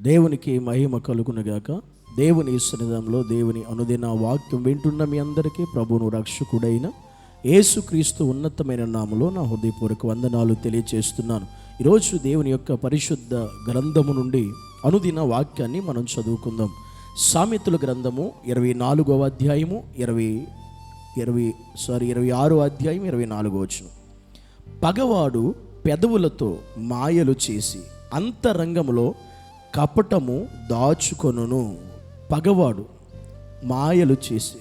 దేవునికి మహిమ కలుగునగాక. దేవుని సన్నిధంలో దేవుని అనుదిన వాక్యం వింటున్న మీ అందరికీ ప్రభును రక్షకుడైన యేసుక్రీస్తు ఉన్నతమైన నామలో నా హృదయపూర్వక వందనాలు తెలియజేస్తున్నాను ఈరోజు దేవుని యొక్క పరిశుద్ధ గ్రంథము నుండి అనుదిన వాక్యాన్ని మనం చదువుకుందాం. సామెతల గ్రంథము ఇరవై నాలుగవ అధ్యాయము ఇరవై ఇరవై సారీ ఇరవై ఆరో అధ్యాయం ఇరవై నాలుగో వచ్చిన పగవాడు పెదవులతో మాయలు చేసి అంతరంగంలో కపటము దాచుకొనును. పగవాడు మాయలు చేసి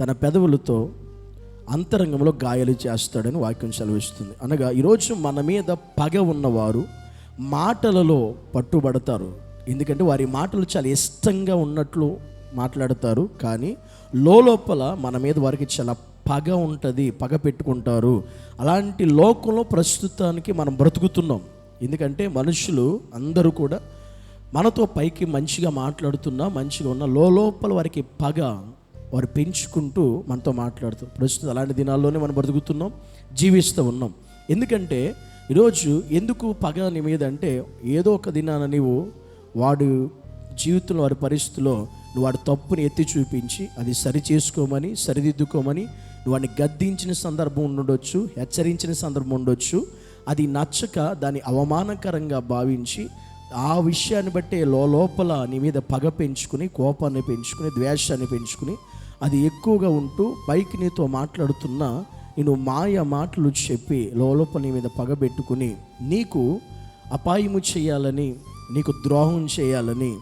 తన పెదవులతో అంతరంగంలో గాయాలు చేస్తాడని వాక్యం సెలవిస్తుంది. అనగా ఈరోజు మన మీద పగ ఉన్నవారు మాటలలో పట్టుబడతారు. ఎందుకంటే వారి మాటలు చాలా ఇష్టంగా ఉన్నట్లు మాట్లాడతారు కానీ లోపల మన మీద వారికి చాలా పగ ఉంటుంది పగ పెట్టుకుంటారు. అలాంటి లోకంలో ప్రస్తుతానికి మనం బ్రతుకుతున్నాం. ఎందుకంటే మనుషులు అందరూ కూడా మనతో పైకి మంచిగా మాట్లాడుతున్నా మంచిగా ఉన్న లోపల వారికి పగ వారు పెంచుకుంటూ మనతో మాట్లాడుతారు ప్రస్తుతం అలాంటి దినాల్లోనే మనం బ్రతుకుతున్నాం జీవిస్తూ ఉన్నాం. ఎందుకంటే ఈరోజు ఎందుకు పగ నీ మీద అంటే ఏదో ఒక దినాన నీవు వాడు జీవితంలో వారి పరిస్థితిలో నువ్వు వాడి తప్పుని ఎత్తి చూపించి అది సరి చేసుకోమని సరిదిద్దుకోమని నువ్వు వాడిని గద్దించిన సందర్భం ఉండొచ్చు హెచ్చరించిన సందర్భం ఉండొచ్చు. అది నచ్చక దాన్ని అవమానకరంగా భావించి ఆ విషయాన్ని బట్టే లోపల నీ మీద పగ పెంచుకుని కోపాన్ని పెంచుకుని ద్వేషాన్ని పెంచుకుని అది ఎక్కువగా ఉంటూ పైకి నీతో మాట్లాడుతున్నా నేను మాయ మాటలు చెప్పి లోపల నీ మీద పగ పెట్టుకుని నీకు అపాయము చేయాలని నీకు ద్రోహం చేయాలని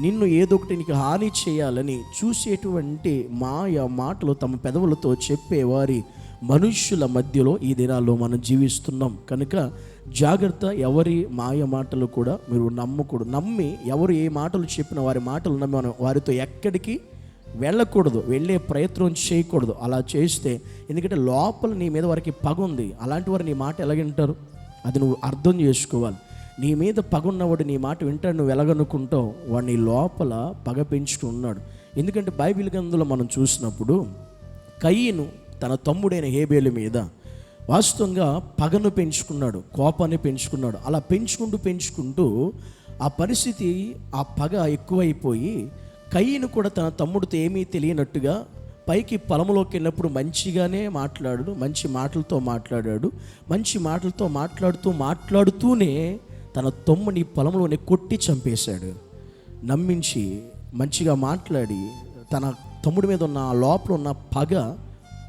నిన్ను ఏదో ఒకటి నీకు హాని చేయాలని చూసేటువంటి మాయ మాటలు తమ పెదవులతో చెప్పేవారి మనుష్యుల మధ్యలో ఈ దినాల్లో మనం జీవిస్తున్నాం. కనుక జాగ్రత్త ఎవరి మాయ మాటలు కూడా మీరు నమ్మకూడదు. నమ్మి ఎవరు ఏ మాటలు చెప్పిన వారి మాటలు నమ్మి మనం వారితో ఎక్కడికి వెళ్ళకూడదు. వెళ్ళే ప్రయత్నం చేయకూడదు. అలా చేస్తే ఎందుకంటే లోపల నీ మీద వారికి పగ ఉంది అలాంటి వారు నీ మాట ఎలాగింటారు అది నువ్వు అర్థం చేసుకోవాలి. నీ మీద పగున్నవాడు నీ మాట వింటాడు నువ్వు ఎలాగనుకుంటావు? వాడిని లోపల పగ పెంచుకున్నాడు ఎందుకంటే బైబిల్ గ్రంథంలో మనం చూసినప్పుడు కయ్యను తన తమ్ముడైన హేబేలు మీద వాస్తవంగా పగను పెంచుకున్నాడు కోపాన్ని పెంచుకున్నాడు. అలా పెంచుకుంటూ పెంచుకుంటూ ఆ పరిస్థితి ఆ పగ ఎక్కువైపోయి కయ్యను కూడా తన తమ్ముడితో ఏమీ తెలియనట్టుగా పైకి పొలంలోకి వెళ్ళినప్పుడు మంచిగానే మాట్లాడాడు మంచి మాటలతో మాట్లాడాడు మంచి మాటలతో మాట్లాడుతూ మాట్లాడుతూనే తన తమ్ముని పొలంలోనే కొట్టి చంపేశాడు. నమ్మించి మంచిగా మాట్లాడి తన తమ్ముడి మీద ఉన్న ఆ లోపల ఉన్న పగ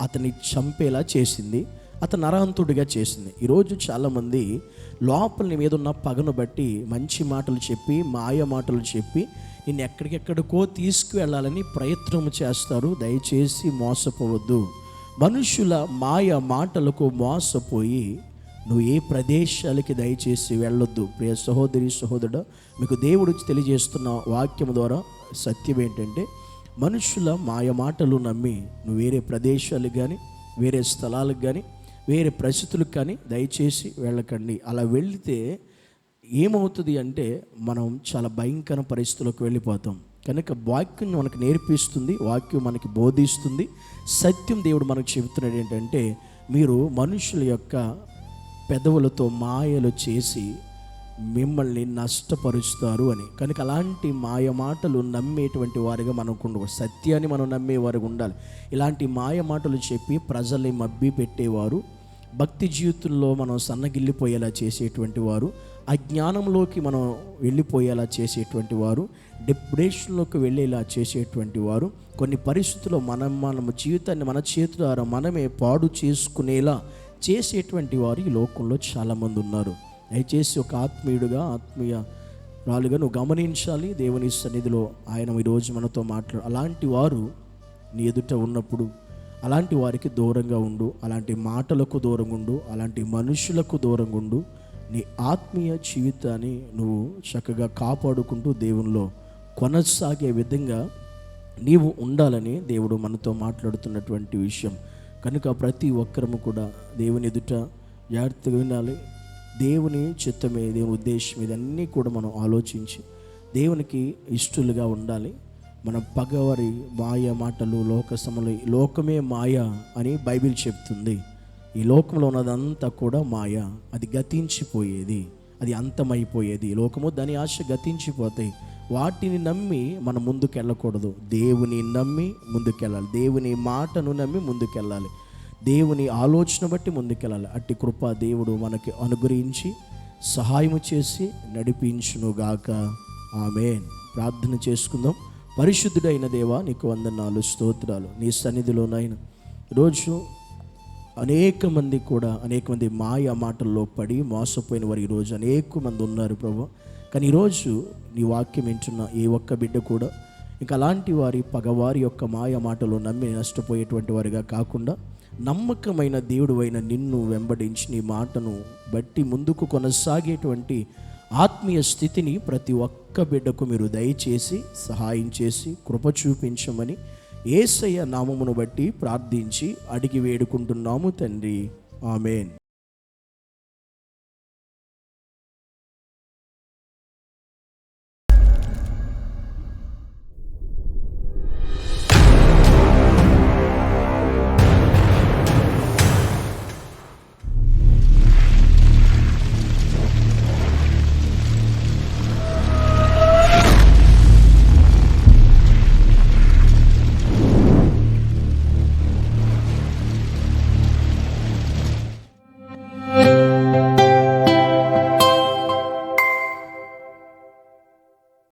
అతన్ని చంపేలా చేసింది. అతను నరహంతుడిగా చేసింది. ఈరోజు చాలామంది లోపల మీద ఉన్న పగను బట్టి మంచి మాటలు చెప్పి మాయ మాటలు చెప్పి నిన్ను ఎక్కడికెక్కడికో తీసుకువెళ్ళాలని ప్రయత్నం చేస్తారు. దయచేసి మోసపోవద్దు. మనుషుల మాయ మాటలకు మోసపోయి నువ్వు ఏ ప్రదేశాలకి దయచేసి వెళ్ళొద్దు. ప్రియ సహోదరి సహోదరుడు మీకు దేవుడు తెలియజేస్తున్న వాక్యం ద్వారా సత్యం ఏంటంటే మనుషుల మాయ మాటలు నమ్మి నువ్వు వేరే ప్రదేశాలకు కానీ వేరే స్థలాలకు కానీ వేరే పరిస్థితులకు కానీ దయచేసి వెళ్ళకండి. అలా వెళితే ఏమవుతుంది అంటే మనం చాలా భయంకర పరిస్థితులకు వెళ్ళిపోతాం. కనుక వాక్యం మనకు నేర్పిస్తుంది వాక్యం మనకి బోధిస్తుంది. సత్యం దేవుడు మనకు చెబుతున్నాడు ఏంటంటే మీరు మనుషుల యొక్క పెదవులతో మాయలు చేసి మిమ్మల్ని నష్టపరుస్తారు అని. కనుక అలాంటి మాయ మాటలు నమ్మేటువంటి వారిగా మనకు ఉండకూడదు సత్యాన్ని మనం నమ్మేవారుగా ఉండాలి. ఇలాంటి మాయ మాటలు చెప్పి ప్రజల్ని మబ్బి పెట్టేవారు. భక్తి జీవితంలో మనం సన్నగిల్లిపోయేలా చేసేటువంటి వారు. అజ్ఞానంలోకి మనం వెళ్ళిపోయేలా చేసేటువంటి వారు. డిప్రెషన్లోకి వెళ్ళేలా చేసేటువంటి వారు. కొన్ని పరిస్థితుల్లో మనం మన జీవితాన్ని మన చేతుల ద్వారా మనమే పాడు చేసుకునేలా చేసేటువంటి వారు ఈ లోకంలో చాలామంది ఉన్నారు. దయచేసి ఒక ఆత్మీయుడుగా ఆత్మీయ రాలుగా నువ్వు గమనించాలి. దేవుని సన్నిధిలో ఆయన ఈరోజు మనతో మాట్లాడు అలాంటి వారు నీ ఎదుట ఉన్నప్పుడు అలాంటి వారికి దూరంగా ఉండు. అలాంటి మాటలకు దూరంగా ఉండు. అలాంటి మనుషులకు దూరంగా ఉండు. నీ ఆత్మీయ జీవితాన్ని నువ్వు చక్కగా కాపాడుకుంటూ దేవునిలో కొనసాగే విధంగా నీవు ఉండాలని దేవుడు మనతో మాట్లాడుతున్నటువంటి విషయం. కనుక ప్రతి ఒక్కరము కూడా దేవుని ఎదుట జాగ్రత్తగా వినాలి దేవుని చిత్తమే దేవుని ఉద్దేశం ఇదన్నీ కూడా మనం ఆలోచించి దేవునికి ఇష్టలుగా ఉండాలి. మన పగవారి మాయ మాటలు లోక సమలు లోకమే మాయ అని బైబిల్ చెప్తుంది. ఈ లోకంలో ఉన్నదంతా కూడా మాయ. అది గతించిపోయేది. అది అంతమైపోయేది. లోకము దాని ఆశ గతించిపోతాయి. వాటిని నమ్మి మనం ముందుకెళ్ళకూడదు. దేవుని నమ్మి ముందుకెళ్ళాలి. దేవుని మాటను నమ్మి ముందుకెళ్ళాలి. దేవుని ఆలోచన బట్టి ముందుకెళ్ళాలి. అట్టి కృప దేవుడు మనకి అనుగ్రహించి సహాయము చేసి నడిపించునుగాక. ఆమెన్. ప్రార్థన చేసుకుందాం. పరిశుద్ధుడైన దేవా నీకు వందనాలు స్తోత్రాలు. నీ సన్నిధిలోనైనా ఈరోజు అనేక మంది కూడా అనేక మంది మాయ మాటల్లో పడి మోసపోయిన వారు ఈరోజు అనేక మంది ఉన్నారు ప్రభు. కానీ ఈరోజు నీ వాక్యం వింటున్న ఏ ఒక్క బిడ్డ కూడా ఇంకా అలాంటి వారి పగవారి యొక్క మాయ మాటలు నమ్మి నష్టపోయేటువంటి వారిగా కాకుండా నమ్మకమైన దేవుడు అయిన నిన్ను వెంబడించి నీ మాటను బట్టి ముందుకు కొనసాగేటువంటి ఆత్మీయ స్థితిని ప్రతి ఒక్క బిడ్డకు మీరు దయచేసి సహాయం చేసి కృప చూపించమని ఏసయ్య నామమును బట్టి ప్రార్థించి అడిగి వేడుకుంటున్నాము తండ్రి. ఆమెన్.